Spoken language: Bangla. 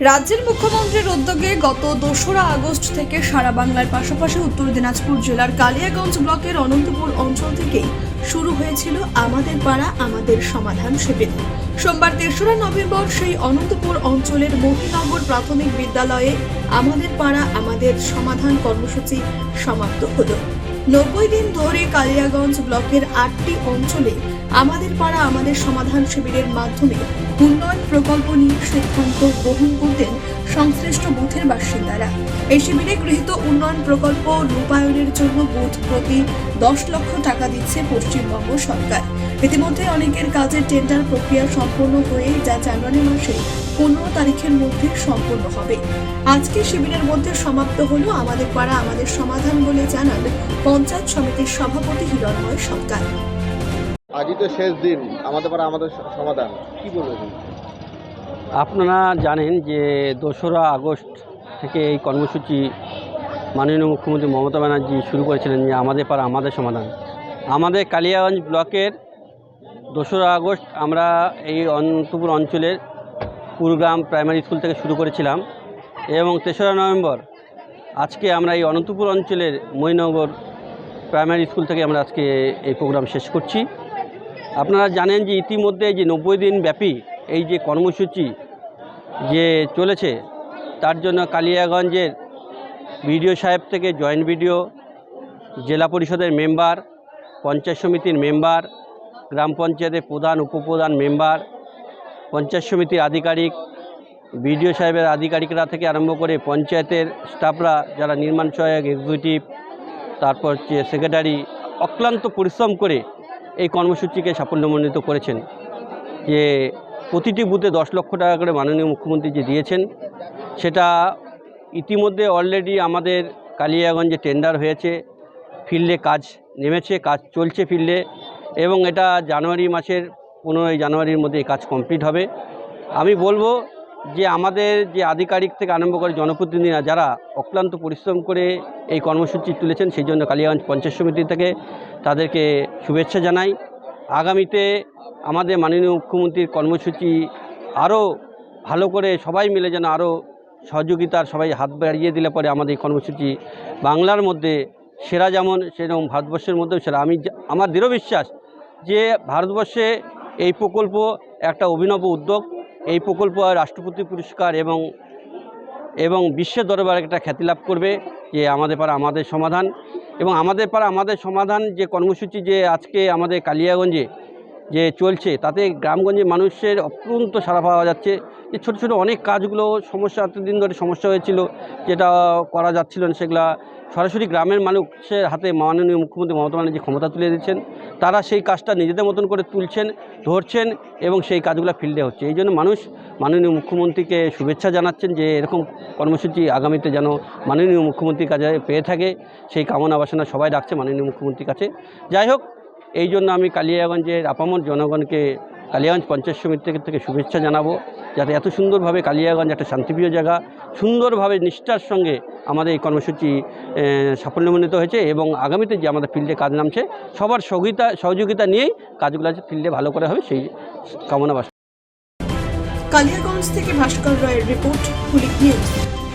রাজ্যের মুখ্যমন্ত্রীর উদ্যোগে গত দোসরা আগস্ট থেকে সারা বাংলার পাশাপাশি উত্তর দিনাজপুর জেলার কালিয়াগঞ্জ ব্লকের অনন্তপুর অঞ্চল থেকেই শুরু হয়েছিল আমাদের পাড়া, আমাদের সমাধান শিবির। সোমবার তেসরা নভেম্বর সেই অনন্তপুর অঞ্চলের মহিনগর প্রাথমিক বিদ্যালয়ে আমাদের পাড়া, আমাদের সমাধান কর্মসূচি সমাপ্ত হলো। নব্বই দিন ধরে কালিয়াগঞ্জ ব্লকের আটটি অঞ্চলে আমাদের পাড়া, আমাদের সমাধান শিবিরের মাধ্যমে উন্নয়ন প্রকল্প নিয়ে সিদ্ধান্ত গ্রহণ করতেন সংশ্লিষ্ট বুথের বাসিন্দারা। এই শিবিরে গৃহীত উন্নয়ন প্রকল্প রূপায়ণের জন্য বুথ প্রতি দশ লক্ষ টাকা দিচ্ছে পশ্চিমবঙ্গ সরকার। ইতিমধ্যে অনেকের কাজের টেন্ডার প্রক্রিয়া সম্পন্ন হয়ে যা জানুয়ারি মাসে পনেরো তারিখের মধ্যে সম্পন্ন হবে। আজকে শিবিরের মধ্যে সমাপ্ত হলো আমাদের পাড়া, আমাদের সমাধান বলে জানান পঞ্চায়েত সমিতির সভাপতি হিরণময় সরকার। আজই তো শেষ দিন। আমাদের পাড়া আমাদের সমাধান। কি বলবেন? আপনারা জানেন যে দোসরা আগস্ট থেকে এই কর্মসূচি মাননীয় মুখ্যমন্ত্রী মমতা ব্যানার্জি শুরু করেছিলেন যে আমাদের পাড়া আমাদের সমাধান। আমাদের কালিয়াগঞ্জ ব্লকের দোসরা আগস্ট আমরা এই অনন্তপুর অঞ্চলের পুরগ্রাম প্রাইমারি স্কুল থেকে শুরু করেছিলাম এবং তেসরা নভেম্বর আজকে আমরা এই অনন্তপুর অঞ্চলের মহিনগর প্রাইমারি স্কুল থেকে আমরা আজকে এই প্রোগ্রাম শেষ করছি। আপনারা জানেন যে ইতিমধ্যে যে নব্বই দিন ব্যাপী এই যে কর্মসূচি যে চলেছে, তার জন্য কালিয়াগঞ্জের বিডিও সাহেব থেকে জয়েন্ট বিডিও, জেলা পরিষদের মেম্বার, পঞ্চায়েত সমিতির মেম্বার, গ্রাম পঞ্চায়েতের প্রধান, উপপ্রধান মেম্বার, পঞ্চায়েত সমিতির আধিকারিক, বিডিও সাহেবের আধিকারিকরা থেকে আরম্ভ করে পঞ্চায়েতের স্টাফরা, যারা নির্মাণ সহায়ক এক্সিকিউটিভ তারপর হচ্ছে সেক্রেটারি অক্লান্ত পরিশ্রম করে এই কর্মসূচিকে সাফল্যমণ্ডিত করেছেন যে প্রতিটি বুথে দশ লক্ষ টাকা করে মাননীয় মুখ্যমন্ত্রী যে দিয়েছেন, সেটা ইতিমধ্যে অলরেডি আমাদের কালিয়াগঞ্জে টেন্ডার হয়েছে ফিল্ডে কাজ নেমেছে, কাজ চলছে ফিল্ডে এবং এটা জানুয়ারি মাসের, পনেরোই জানুয়ারির মধ্যে এই কাজ কমপ্লিট হবে। আমি বলব যে আমাদের যে আধিকারিক থেকে আরম্ভ করে জনপ্রতিনিধিরা যারা অক্লান্ত পরিশ্রম করে এই কর্মসূচি তুলেছেন, সেই জন্য কালিয়াগঞ্জ পঞ্চায়েত সমিতি থেকে তাদেরকে শুভেচ্ছা জানাই। আগামীতে আমাদের মাননীয় মুখ্যমন্ত্রীর কর্মসূচি আরও ভালো করে সবাই মিলে যেন আরও সহযোগিতার সবাই হাত বাড়িয়ে দিলে পরে আমাদের এই কর্মসূচি বাংলার মধ্যে সেরা যেমন, সেরকম ভারতবর্ষের মধ্যেও সেরা। আমি আমার দৃঢ় বিশ্বাস যে ভারতবর্ষে এই প্রকল্প একটা অভিনব উদ্যোগ। এই প্রকল্প রাষ্ট্রপতি পুরস্কার এবং এবং বিশ্বের দরবারে একটা খ্যাতি লাভ করবে যে আমাদের পাড়া আমাদের সমাধান। এবং আমাদের পাড়া আমাদের সমাধান যে কর্মসূচি যে আজকে আমাদের কালিয়াগঞ্জে যে চলছে, তাতে গ্রামগঞ্জে মানুষের অত্যন্ত সাড়া পাওয়া যাচ্ছে। যে ছোটো ছোটো অনেক কাজগুলো সমস্যা, এতদিন ধরে সমস্যা হয়েছিল, যেটা করা যাচ্ছিল না সেগুলা সরাসরি গ্রামের মানুষের হাতে মাননীয় মুখ্যমন্ত্রী মমতা ব্যানার্জি ক্ষমতা তুলে দিচ্ছেন তারা সেই কাজটা নিজেদের মতন করে তুলছেন, ধরছেন এবং সেই কাজগুলো ফিল্ডে হচ্ছে। এই জন্য মানুষ মাননীয় মুখ্যমন্ত্রীকে শুভেচ্ছা জানাচ্ছেন যে এরকম কর্মসূচি আগামীতে যেন মাননীয় মুখ্যমন্ত্রীর কাছে পেয়ে থাকে। সেই কামনা বাসনা সবাই রাখছে মাননীয় মুখ্যমন্ত্রীর কাছে। যাই হোক এই জন্য আমি কালিয়াগঞ্জের আপামর জনগণকে কালিয়াগঞ্জ পঞ্চায়েত সমিতি থেকে- শুভেচ্ছা জানাব, যাতে এত সুন্দরভাবে কালিয়াগঞ্জ একটা শান্তিপ্রিয় জায়গা, সুন্দরভাবে নিষ্ঠার সঙ্গে আমাদের এই কর্মসূচি সাফল্যমণ্ডিত হয়েছে এবং আগামীতে যে আমাদের ফিল্ডে কাজ নামছে, সবার সহযোগিতা সহযোগিতা নিয়েই কাজগুলো আছে ফিল্ডে ভালো করে হবে, সেই কামনা বাসনা কালিয়াগঞ্জ থেকে ভাস্কর রায়ের রিপোর্ট নিউজ।